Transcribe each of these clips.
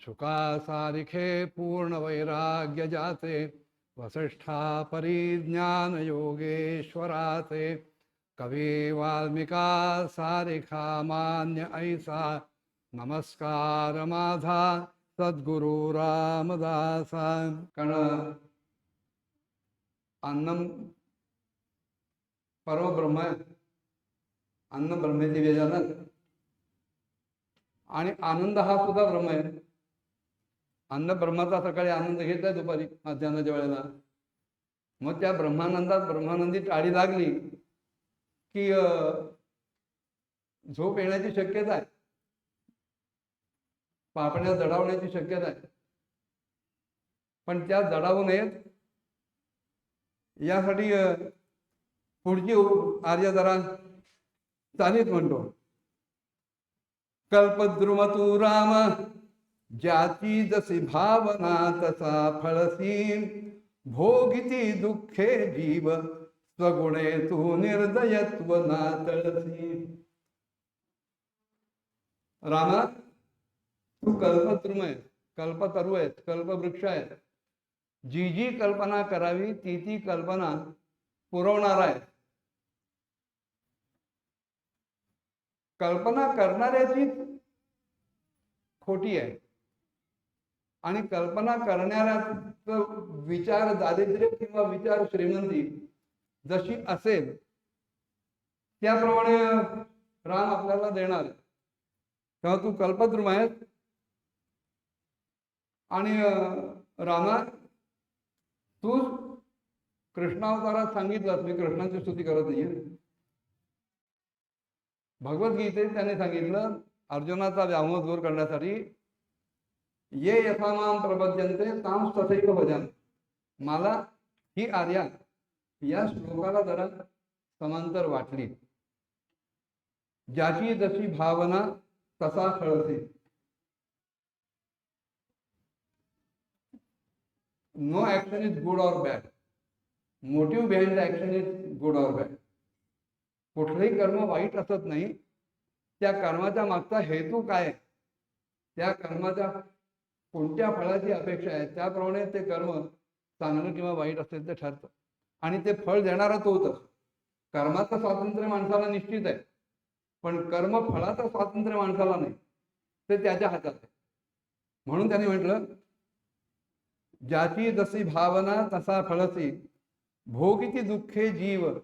शुकासारिखे पूर्ण वैराग्य जाते वसिष्ठा परिज्ञान योगेश्वराचे कवी वाल्मिका सारिखा मान्य ऐसा नमस्कार माझा सद्गुरु रामदासा। कारण अन्नम परमब्रह्म आहे अन्न ब्रह्मेची वेदानं आणि आनंद हा सुद्धा ब्रह्म आहे. अन्न ब्रह्माचा सकाळी आनंद घेतलाय दुपारी मध्यानाच्या वेळेला. मग त्या ब्रह्मानंदात ब्रह्मानंदी टाळी लागली की झोप येण्याची शक्यता आहे. पापण्या जडावण्याची शक्यता आहे. पण त्या जडावू नयेत यासाठी पुढची आर्य जरा चालीत म्हणतो. कल्पद्रुमतू राम ज्याची जशी भावना तसा फळसी भोगिती दुःखे जीव स्वगुणे तू निर्दयत्व नातळसी रामा तू कल्पतृम आहे कल्पतरू आहेत कल्पवृक्ष आहेत जी जी कल्पना करावी ती ती कल्पना पुरवणार आहे कल्पना करणाऱ्याची खोटी आहे. आणि कल्पना करणाऱ्याचं विचार दारिद्र्य किंवा विचार श्रीमंती जशी असेल त्याप्रमाणे राम आपल्याला देणार तेव्हा तू कल्पद्रुम आहेस. आणि रामा तू कृष्णावतारात सांगितलं मी कृष्णाची स्तुती करत नाहीये. भगवद्गीतेत त्याने सांगितलं अर्जुनाचा व्यामोह दूर करण्यासाठी ये यथामाम प्रबद्यंते ताम तथैव भजन। मला ही आर्या या श्लोकाला जरा समांतर वाटली। ज्याची जशी भावना तसा कळते no action is good or bad motive behind action is good or bad कुठलंही कर्म वाईट असत नाही त्या कर्माच्या मागचा हेतू काय? त्या कर्माच्या कोणत्या फळाची अपेक्षा आहे? त्याप्रमाणे ते कर्म चांगलं किंवा वाईट असेल ते ठरतं. आणि ते फळ देणारा तो होतं कर्माचं स्वातंत्र्य माणसाला निश्चित आहे. पण कर्म फळाचं स्वातंत्र्य माणसाला नाही. ते त्याच्या हातात आहे. म्हणून त्याने म्हटलं ज्याची जशी भावना तसा फळसी. भोगीची दुःखे जीव.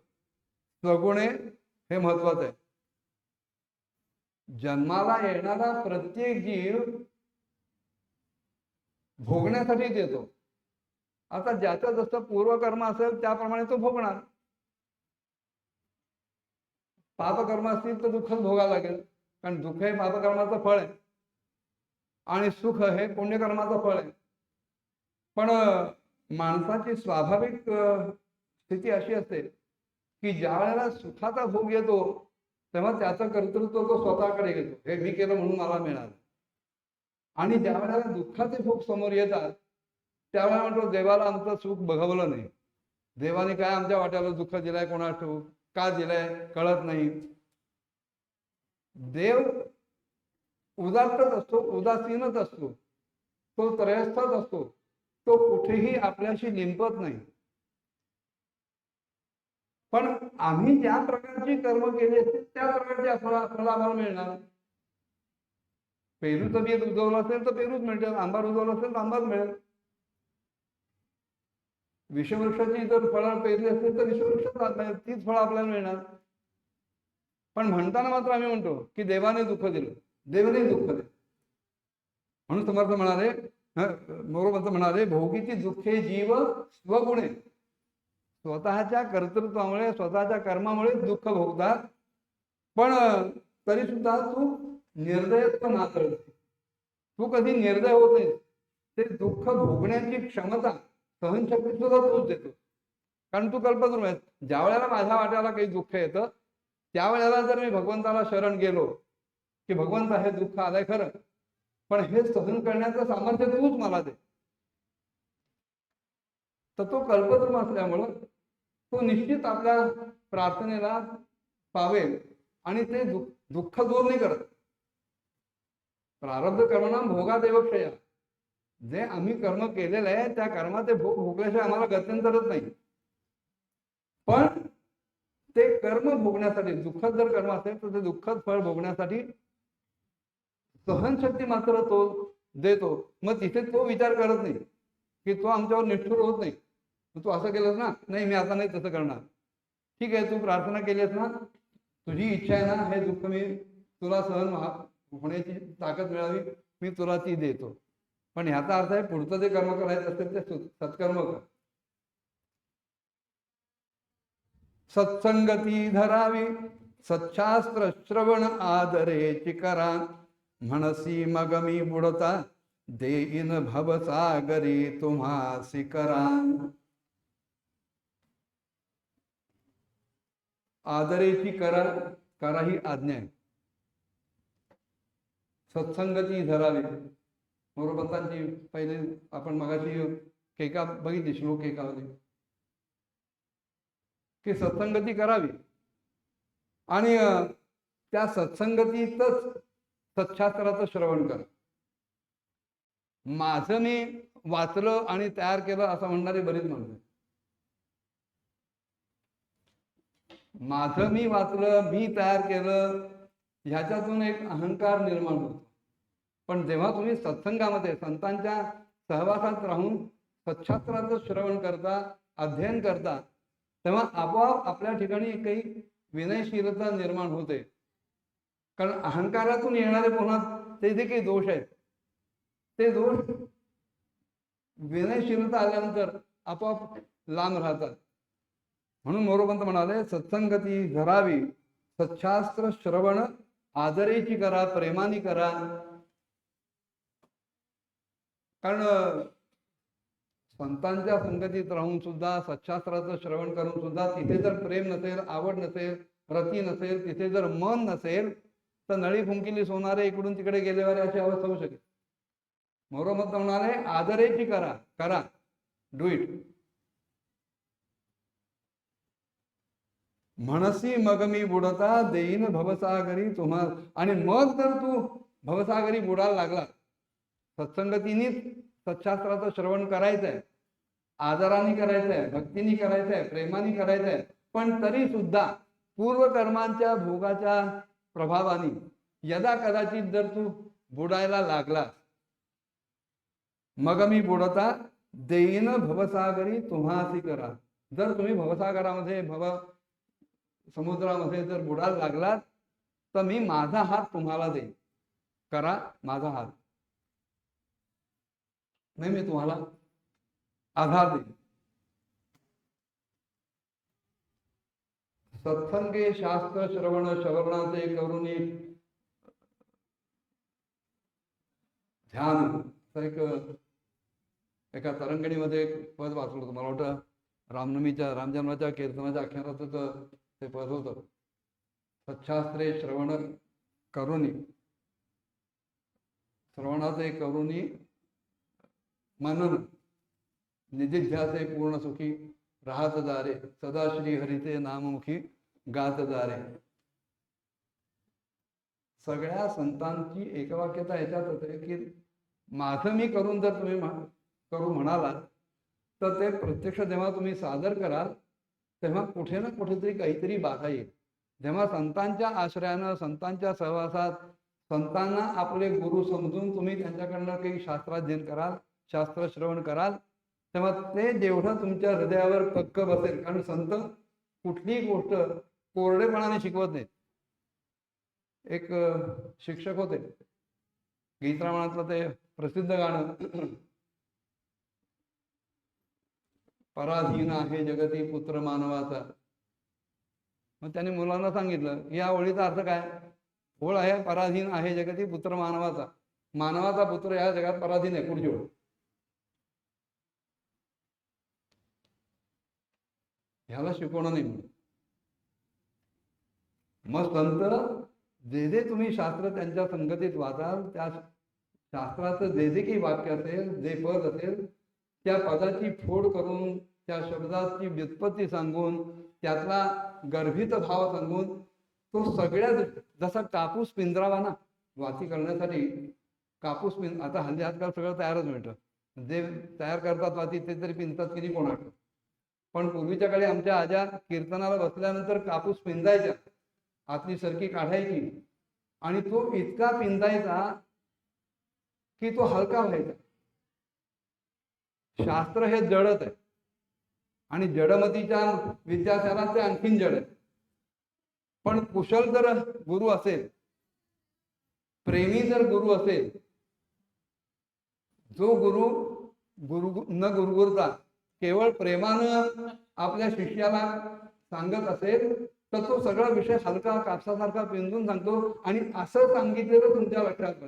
स्वगुणे हे महत्वाचं आहे. जन्माला येणारा प्रत्येक जीव भोगण्यासाठी देतो. आता ज्याचं जसं पूर्वकर्म असेल त्याप्रमाणे तो भोगणार. पापकर्म असतील तर दुःख भोगावं लागेल. कारण दुःख हे पापकर्माचं फळ आहे. आणि सुख हे पुण्यकर्माचं फळ आहे. पण माणसाची स्वाभाविक स्थिती अशी असते की ज्या वेळेला सुखाचा भोग येतो तेव्हा त्याचं कर्तृत्व तो स्वतःकडे घेतो. हे मी केलं म्हणून मला मिळालं. आणि ज्या वेळेला दुःखाचे भोग समोर येतात त्यावेळेला म्हणतो देवाला आमचं सुख बघवलं नाही. देवाने काय आमच्या वाट्याला दुःख दिलंय कोणा ठोक का दिलंय? कळत नाही. देव उदात्तच असतो उदासीनच असतो. तो त्रयस्थच असतो. तो कुठेही आपल्याशी लिंपत नाही. पण आम्ही ज्या प्रकारची कर्म केली असतील त्या प्रकारची फळ फळं आम्हाला मिळणार? पेरूचं बी रुजवलं असेल तर पेरूच मिळतील. आंबा रुजवला असेल तर आंबाच मिळेल. विषवृक्षाची जर फळं पेरली असतील तर विषवृक्ष तीच फळं आपल्याला मिळणार. पण म्हणताना मात्र आम्ही म्हणतो की देवाने दुःख दिलं. देवाने दुःख दिलं. म्हणून समर्थ म्हणाले मोरोपंत म्हणाले भोगीची दुःखे जीव स्वगुणे. स्वतःच्या कर्तृत्वामुळे स्वतःच्या कर्मामुळे दुःख भोगतात. पण तरी सुद्धा तू निर्दयत्व नातळ तू कधी निर्दय होत नाही ते दुःख भोगण्याची क्षमता सहनशक्ती सुद्धा तूच देतो. कारण तू कल्पना करू ज्या वेळेला माझ्या वाट्याला काही दुःख येतं त्यावेळेला जर मी भगवंताला शरण गेलो की भगवंत हे दुःख आलंय खरं. पण हे सहन करण्याचं सामर्थ्य तूच मला दे. तर तो कल्पद्रुम असल्यामुळं तो निश्चित आपल्या प्रार्थनेला पावेल आणि ते दुःख दूर नाही करत. प्रारब्ध कर्मणा भोगा देवक्षया जे आम्ही कर्म केलेलं आहे त्या कर्माचे भोग भोगल्याशिवाय आम्हाला गत्यंतरच नाही. पण ते कर्म भोगण्यासाठी दुःखद जर कर्म असेल तर ते दुःखद फळ भोगण्यासाठी सहनशक्ती मात्र तो देतो. मग तिथे तो विचार करत नाही की तो आमच्यावर निष्ठुर होत नाही. तू असं केलंस ना नाही मी आता नाही तसं करणार. ठीक आहे तू प्रार्थना केलीस ना तुझी इच्छा आहे ना हे दुःख मी तुला सहन होण्याची ताकद मिळावी मी तुला ती देतो. पण ह्याचा अर्थ आहे पुढचं जे कर्म करायचं असेल ते सत्कर्म कर. सत्संगती धरावी सच्छास्त्र श्रवण आदरेची चिकरा म्हणसी मग मी बुडता देईन भवसागरी तुम्हासी करा आदरेची करा करा ही आज्ञा आहे. सत्संगती धरावी. मोरोपंतांची पहिले आपण मगाशी केका बघितली श्लोक एकामध्ये की सत्संगती करावी. आणि त्या सत्संगतीतच सच्छास्त्राचं श्रवण कर. माझं मी वाचलं आणि तयार केलं असं म्हणणारे बरीच माणसं आहेत. माझं मी वाचलं मी तयार केलं ह्याच्यातून एक अहंकार निर्माण होतो. पण जेव्हा तुम्ही सत्संगामध्ये संतांच्या सहवासात राहून सच्छास्त्राचं श्रवण करता अध्ययन करता तेव्हा आपोआप आपल्या ठिकाणी काही विनयशीलता निर्माण होते. कारण अहंकारातून येणारे पुन्हा ते जे काही दोष आहेत ते दोष विनयशीलता आल्यानंतर आपोआप लांब राहतात. म्हणून मोरोपंत म्हणाले सत्संगती धरावी सच्छास्त्र श्रवण आदरेची करा प्रेमाने करा कारण संतांच्या संगतीत राहून सुद्धा सच्छास्त्राचं श्रवण करून सुद्धा तिथे जर प्रेम नसेल आवड नसेल रती नसेल तिथे जर मन नसेल तर नळी फुंकिली सोनारे इकडून तिकडे गेलेवारे अशी अवस्था होऊ शकेल. मोरोमत म्हणाले आदरेची करा करा डू इट. म्हणसी मग मी बुडता देईन भवसागरी तुम्हाला आणि मग जर तू भवसागरी बुडायला लागला. सत्संगतीनेच सत्शास्त्राचं श्रवण करायचंय. आजाराने करायचंय भक्तीने करायचंय प्रेमाने करायचंय. पण तरी सुद्धा पूर्वकर्मांच्या भोगाच्या प्रभावाने यदा कदाचित जर तू बुडायला लागला मग मी बुडता देईन भवसागरी तुम्हासी करा. जर तुम्ही भवसागरामध्ये भव समुद्रामध्ये जर बुडायला लागलात तर मी माझा हात तुम्हाला देईन. करा माझा हात. नाही मी तुम्हाला आधार देईन. सत्संगे शास्त्र श्रवण श्रवणाचे करुणी. ध्यान. एक एका तरंगणीमध्ये एक पद वाचलं होतं मला वाटतं रामनवमीच्या रामजन्माच्या कीर्तनाच्या आख्यानाचं ते पद होतं. सच्छास्त्रे श्रवण करुणी. श्रवणाचे करुणी मनन. निधिध्यासे पूर्ण सुखी राहत दारे सदा श्री हरिते नाममुखी गात दारे सगळ्या संतांची एकवाक्यता याच्यात होते की माझं मी करून जर तुम्ही करू म्हणालात तर ते प्रत्यक्ष जेव्हा तुम्ही सादर कराल तेव्हा कुठे ना कुठेतरी काहीतरी बाधा येईल. जेव्हा संतांच्या आश्रयानं संतांच्या सहवासात संतांना आपले गुरु समजून तुम्ही त्यांच्याकडनं काही शास्त्राध्ययन कराल शास्त्र श्रवण कराल तेव्हा ते जेवढं तुमच्या हृदयावर पक्क बसेल कारण संत कुठलीही गोष्ट कोरडेपणाने शिकवत नाहीत. एक शिक्षक होते. गीतरामाणातलं ते प्रसिद्ध गाणं. पराधीन आहे जगती पुत्र मानवाचा. मग त्याने मुलांना सांगितलं या ओळीचा अर्थ काय? ओळ आहे पराधीन आहे जगती पुत्र मानवाचा. मानवाचा पुत्र या जगात पराधीन आहे पुढची ओळ? ह्याला शिकवणं नाही म्हणून. मग संत जे जे तुम्ही शास्त्र त्यांच्या संगतीत वाचाल त्या शास्त्राचं जे जे काही वाक्य असेल जे पद असेल त्या पदाची फोड करून त्या शब्दाची व्युत्पत्ती सांगून त्यातला गर्भित भाव सांगून तो सगळ्या जसा कापूस पिंजरावा ना वाती करण्यासाठी कापूस पिं आता हल्ली आजकाल सगळं तयारच मिळतं. जे तयार करतात वाती ते तरी पिंजतात की नाही कोणाक पण पूर्वीच्या काळी आमच्या आज्या कीर्तनाला बसल्यानंतर कापूस पिंजायच्या. आतली सरकी काढायची. आणि तो इतका पिंजायचा की तो हलका व्हायचा. शास्त्र हे जडत आहे. आणि जडमतीच्या विद्यार्थ्याला ते आणखीन जड आहे. पण कुशल जर गुरु असेल प्रेमी जर गुरु असेल जो गुरु गुरु न गुरुगुरता केवळ प्रेमानं आपल्या शिष्याला सांगत असेल तर तो सगळा विषय हलका कापसासारखा पिंजून सांगतो आणि असं सांगितलेलं तुमच्या लक्षात राहतं.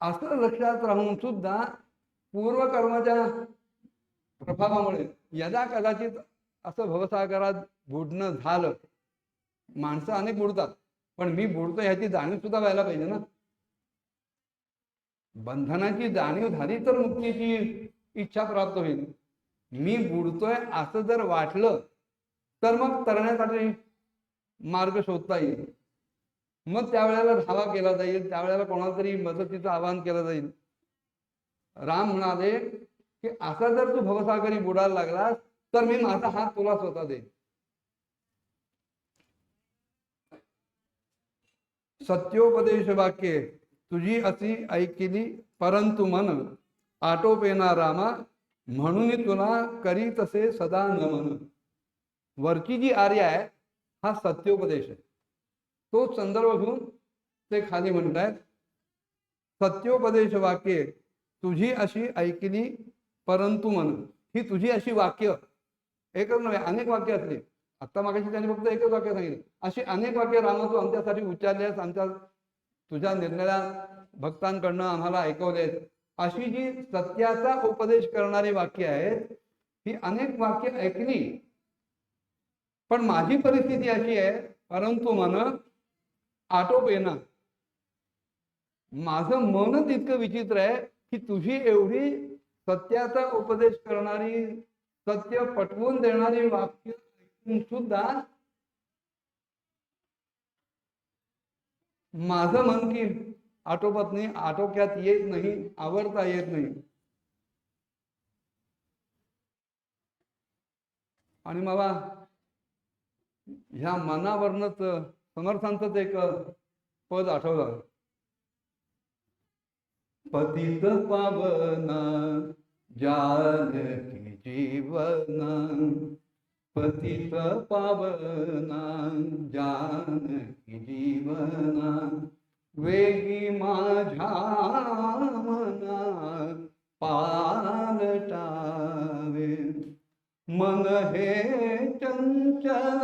असं लक्षात राहून सुद्धा पूर्वकर्माच्या प्रभावामुळे यदा कदाचित असं भवसागरात बुडणं झालं माणसं अनेक बुडतात पण मी बुडतो ह्याची जाणीव सुद्धा व्हायला पाहिजे ना बंधनाची जाणीव झाली तर मुक्तीची इच्छा प्राप्त होईल. मी बुडतोय असं जर वाटलं तर मग तरण्यासाठी मार्ग शोधता येईल. मग त्यावेळेला धावा केला जाईल त्यावेळेला कोणाला तरी मदतीचं आवाहन केलं जाईल. राम म्हणाले की असा जर तू भवसागरी बुडायला लागलास तर मी माझा हात तुला स्वतः देईन. सत्योपदेश वाक्य. तुझी अशी ऐकिली परंतु मन आटोपेना रामा म्हणून तुला करी तसे सदा नमन. वरची जी आर्य आहे हा सत्योपदेश आहे. तो संदर्भ घेऊन ते खाली म्हणतायत सत्योपदेश वाक्ये तुझी अशी ऐकली परंतु मन ही तुझी अशी वाक्य. एकच नव्हे अनेक वाक्य असली. आत्ता मागाशी त्यांनी फक्त एकच वाक्य सांगितलं. अशी अनेक वाक्य रामा तू आमच्यासाठी उच्चारल्यास आमच्या तुझ्या निर्णया भक्तांकडनं आम्हाला ऐकवलेत. अशी जी सत्याचा उपदेश करणारी वाक्य आहेत ही अनेक वाक्य ऐकली. पण माझी परिस्थिती अशी आहे परंतु मन आटोप येणं. माझं मनच इतकं विचित्र आहे की तुझी एवढी सत्याचा उपदेश करणारी सत्य पटवून देणारी वाक्य ऐकून सुद्धा माझं मन की आटोपत नाही आटोक्यात येत नाही आवडता येत नाही. आणि मला ह्या मनावरनच समर्थांच एक पद आठवलं. पतित पावना जानकी जीवन. पतित पावना जानकी जीवना वेगी माझ्या मना पालटावे मन हे चंचल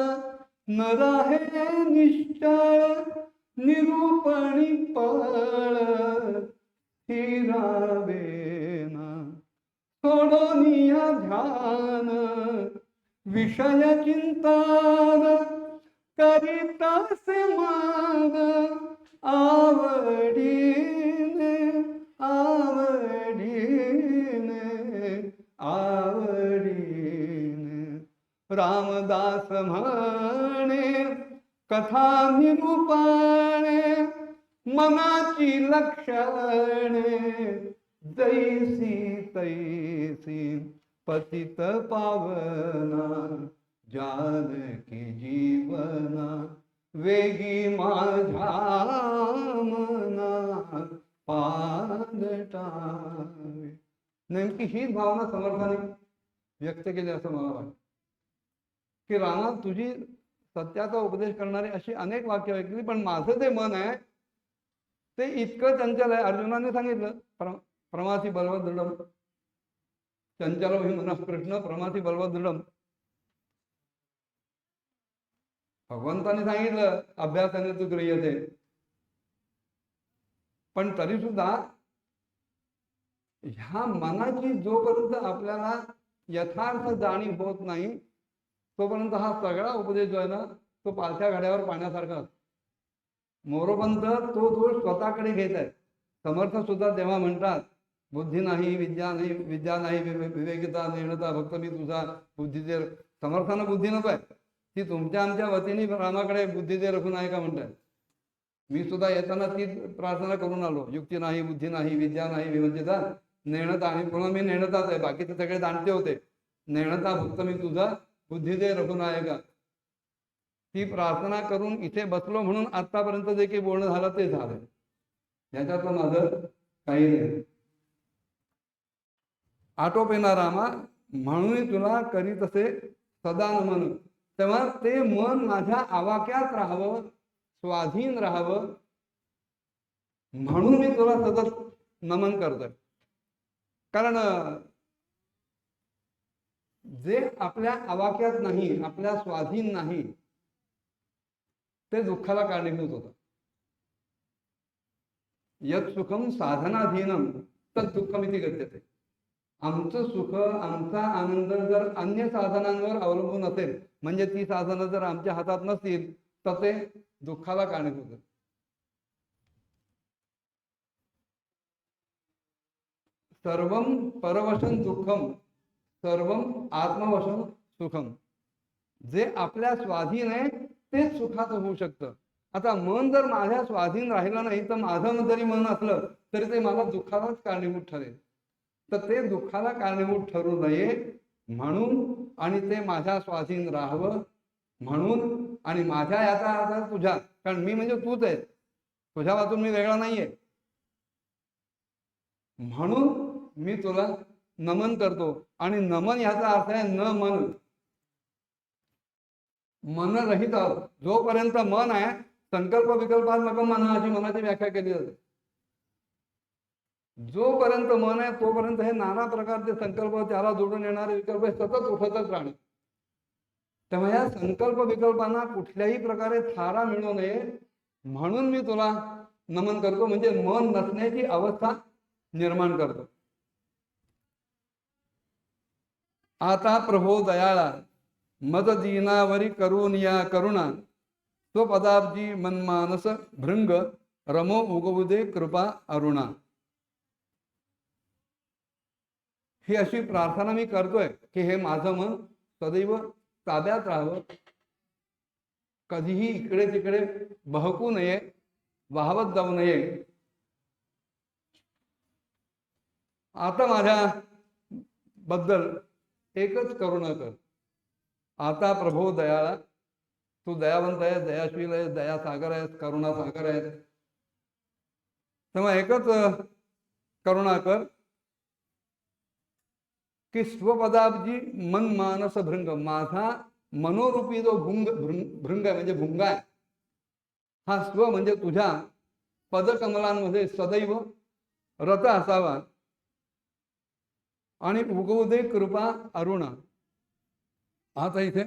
नर हे निश्चळ निरूपणी पळ हिरावेना सोडोनिया ध्यान विषय चिंतन करीतासे मान आवडीने आवडीने आवडीने. रामदास म्हणे कथा निरूपाणे मनाची लक्षणे जैसी तैसी पतित पावना जानकी जीवना वेगी माझा मना पालटावे नेमकी हीच भावना समर्थाने व्यक्त केली असं मला वाटतं. की रामा तुझी सत्याचा उपदेश करणारी अशी अनेक वाक्य ऐकली पण माझं जे मन आहे ते इतकं चंचल आहे. अर्जुनाने सांगितलं प्र प्रमासी बलवत दृढम चंचल ప్రమాతి मन कृष्ण प्रमासी बलवत भगवंताने सांगितलं अभ्यासाने तू गृह्यते पण तरी सुद्धा ह्या मनाची जोपर्यंत आपल्याला यथार्थ जाणीव होत नाही तोपर्यंत हा सगळा उपदेश जो आहे ना तो पालथ्या घड्यावर पाण्यासारखा मोरोपंत तो दोष स्वतःकडे घेत आहे. समर्थ सुद्धा तेव्हा म्हणतात बुद्धी नाही विद्या नाही विद्या नाही विवेकता निर्णता फक्त मी तुझा बुद्धीचे समर्थानं बुद्धी नको आहे ती तुमच्या आमच्या वतीने रामाकडे बुद्धीचे रखून आहे का म्हणताय मी सुद्धा येताना ती प्रार्थना करून आलो युक्ती नाही बुद्धी नाही विद्या नाही विवंचिता नेणता आणि पूर्ण मी नेणताच आहे बाकीचे सगळे जाणते होते नेणता फक्त मी तुझा बुद्धीचे रखून आहे का ती प्रार्थना करून इथे बसलो म्हणून आतापर्यंत जे काही बोलणं झालं ते झालं ह्याच्यातलं माझं काही नाही आटोपेना रामा म्हणून तुला करीत असे सदा नमन तेव्हा ते मन माझ्या आवाक्यात राहावं स्वाधीन राहावं म्हणून मी तुला सतत नमन करतोय. कारण जे आपल्या आवाक्यात नाही आपल्या स्वाधीन नाही ते दुःखाला कारणीभूत होत. यत सुखम साधनाधीनम तर दुःखमिती गत्यते आमचं सुख आमचा आनंद जर अन्य साधनांवर अवलंबून असेल म्हणजे ती साधनं जर आमच्या हातात नसतील तर ते दुःखाला कारणीभूत आहे. सर्वम परवशन दुःखम सर्वम आत्मवशन सुखम जे आपल्या स्वाधीन आहे तेच सुखाचं होऊ शकतं. आता मन जर माझ्या स्वाधीन राहिलं नाही तर माझं जरी मन असलं तरी ते मला दुःखालाच कारणीभूत ठरेल. तर ते दुःखाला कारणीभूत ठरू नये म्हणून आणि ते माझ्या स्वाधीन राहावं म्हणून आणि माझ्या याचा अर्थ तुझ्या. कारण मी म्हणजे तूच आहे तुझ्या वाचून मी वेगळा नाहीये. म्हणून मी तुला नमन करतो. आणि नमन याचा अर्थ आहे न मन. मन रहित जोपर्यंत मन आहे संकल्प विकल्पात्मक मन अशी मनाची व्याख्या केली जाते. जोपर्यंत मन आहे तोपर्यंत हे नाना प्रकारचे संकल्प त्याला जोडून येणारे विकल्प हे सतत उठतच राहणे. तेव्हा या संकल्प विकल्पांना कुठल्याही प्रकारे थारा मिळू नये म्हणून मी तुला नमन करतो. म्हणजे मन नसण्याची अवस्था निर्माण करतो. आता प्रभो दयाळा मद जीनावरी करून या करुणा स्वपदाब्जी मनमानस भृंग रमो उगवुदे कृपा अरुणा. ही अशी प्रार्थना मी करतोय की हे माझं मन सदैव ताब्यात राहावं. कधीही इकडे तिकडे बहकू नये वाहवत जाऊ नये. आता माझ्या बद्दल एकच करुणा कर. आता प्रभो दयाळा तू दयावंत आहे दयाशील आहेस दया सागर आहेस करुणा सागर आहेस. तेव्हा एकच करुणा कर. की स्वपदाब्जी मन मानस भृंग माझा मनोरूपी जो भुंग भृंग आहे म्हणजे भुंगा आहे हा स्व म्हणजे तुझ्या पदकमलांमध्ये सदैव रत असावा. आणि उगवदे कृपा अरुणा. आता इथे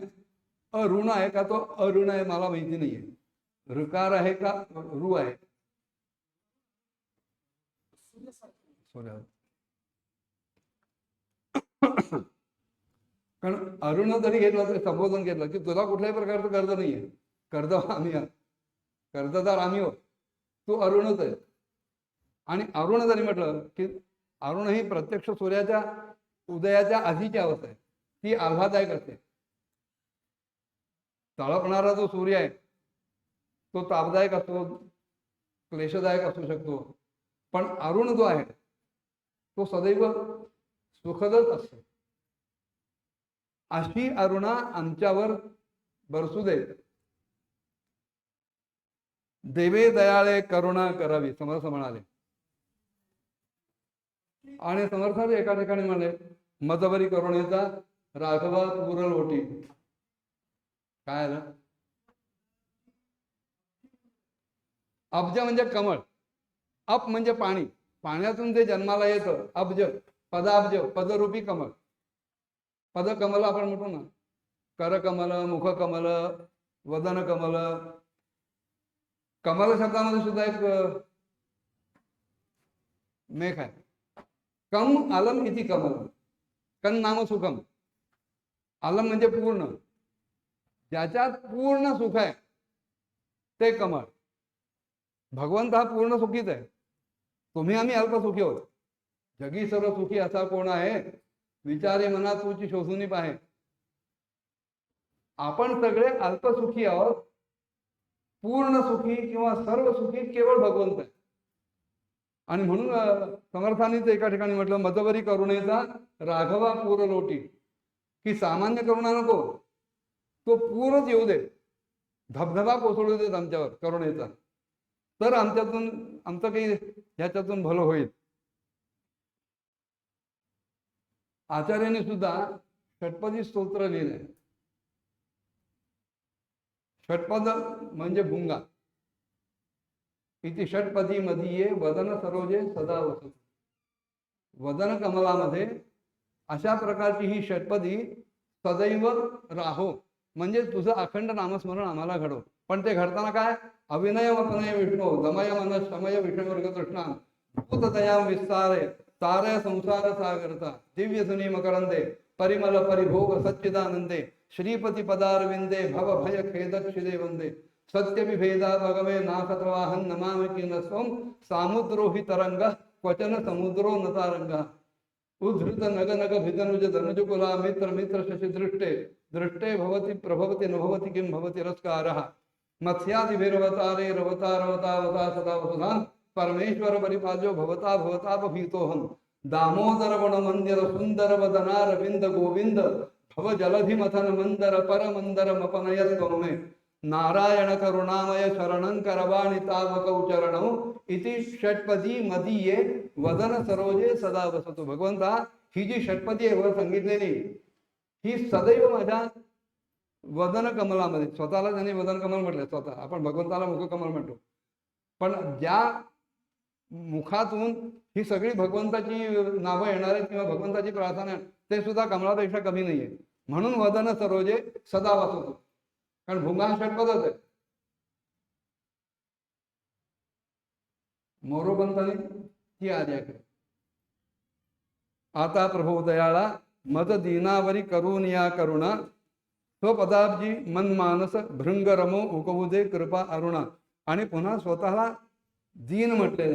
अरुण आहे का तो अरुण आहे मला माहिती नाहीये. ऋकार आहे का? रू आहे. सूर्य कारण अरुण जरी घेतलं तरी संबोधन घेतलं की तुला कुठल्याही प्रकारचं कर्ज नाहीये. कर्ज आम्ही कर्जदार आम्ही आहोत. तू अरुणच आहे आणि अरुण जरी म्हटलं की अरुण ही प्रत्यक्ष सूर्याच्या उदयाच्या आधीची अवस्था आहे. ती आल्हादायक असते. तळपणारा जो सूर्य आहे तो तापदायक असतो क्लेशदायक असू शकतो. पण अरुण जो आहे तो सदैव सुखदच असते. अशी अरुणा आमच्यावर बरसू दे. देवे दयाळे करुणा करावी समर्थ म्हणाले. आणि समर्थाने एका ठिकाणी म्हणाले मजबरी करुणेचा राघवा पुरल ओटी. काय आलं? अब्ज म्हणजे कमळ अप म्हणजे पाणी. पाण्यातून जे जन्माला येतं अब्ज. पदाब्ज पदरूपी कमळ पदकमल आपण म्हणतो ना करकमल मुखकमल वदन कमल कमल शब्दामध्ये सुद्धा एक मेघ आहे. कम आलम इति कमल. कन नाम सुखम. आलम म्हणजे पूर्ण. ज्याच्यात पूर्ण सुख आहे ते कमळ. भगवंत हा पूर्ण सुखीच आहे. तुम्ही आम्ही अल्पसुखी आहोत. जगी सर्व सुखी असा कोण आहे? विचारे मनात तुझी शोधून पाहे. आपण सगळे अल्पसुखी आहोत. पूर्ण सुखी किंवा सर्व सुखी केवळ भगवंत आहे. आणि म्हणून अं, समर्थांनी ते एका ठिकाणी म्हटलं मदवरी करुणेचा राघवा पूर लोटी. की सामान्य करुणा नको. तो पूरच येऊ दे. धबधबा कोसळू देत आमच्यावर करुणेचा. तर आमच्यातून आमचं काही ह्याच्यातून भलं होईल. आचार्याने सुद्धा षटपदी स्तोत्र लिहिलंय षटपद म्हणजे भुंगा. इथे षटपदी मधीये वदन सरोजे सदा वसत. वदन कमलामध्ये अशा प्रकारची ही षटपदी सदैव राहो. म्हणजे तुझं अखंड नामस्मरण आम्हाला घडव पण ते घडताना काय? अभिनय अपनय विष्णू दमय मन शमय विषयवर्ग कृष्णा भूतदया विस्तारे. तारय संसार सागरता दिव्य सुनी मकरंदे परिमल परिभोग सच्चिदानंदे श्रीपती पदारविंदे भव भय खेदक्षिदे वंदे। सत्य भगवे नासतवाहन नमामि किनस्वम सामुद्रो हि तरंग क्वचन समुद्रो नतारंग उद्धृत नग नग भिदनुज धनुजुकुला मित्र मित्र शशि दृष्टे दृष्टे भवति प्रभवति न भवति किं भवति रस्कारः। मत्स्यादिभिरवतारे रवता रवतावता सदा वसुधान् परमेश्वर परिपाल्यो भवता भवतापभीतोऽहम् दामोदर गुण मंदिर सुंदर वदनार विंद गोविंद भव जलधि मथन मंदर पर मंदर मपनयत मे नारायण करुणामय शरणं करवाणि तावकौ चरणौ इति षटपदी मदीये वदन सरोजे सदा वसतो। भगवंता ही जी षटपदी आहे वर सांगितलेली ही सदैव माझ्या वदन कमलामध्ये स्वतःला त्यांनी वदन कमल म्हटलं, स्वतः, आपण भगवंताला मुख कमल म्हणतो. पण ज्या मुखातून ही सगळी भगवंताची नावं येणार आहेत किंवा भगवंताची प्रार्थना ते सुद्धा कमळापेक्षा कमी नाहीये. म्हणून वदन सरोजे सदा वाचवतो. कारण भुंगा हा षटपदच आहे. मोरोपंताने ती आज्ञा केली. आता प्रभू दयाळा मद दीनावरी करून या करुणा स्वपदाब्जी मनमानस भृंग रमो उकवू दे कृपा अरुणा. आणि पुन्हा स्वतःला தீனமற்று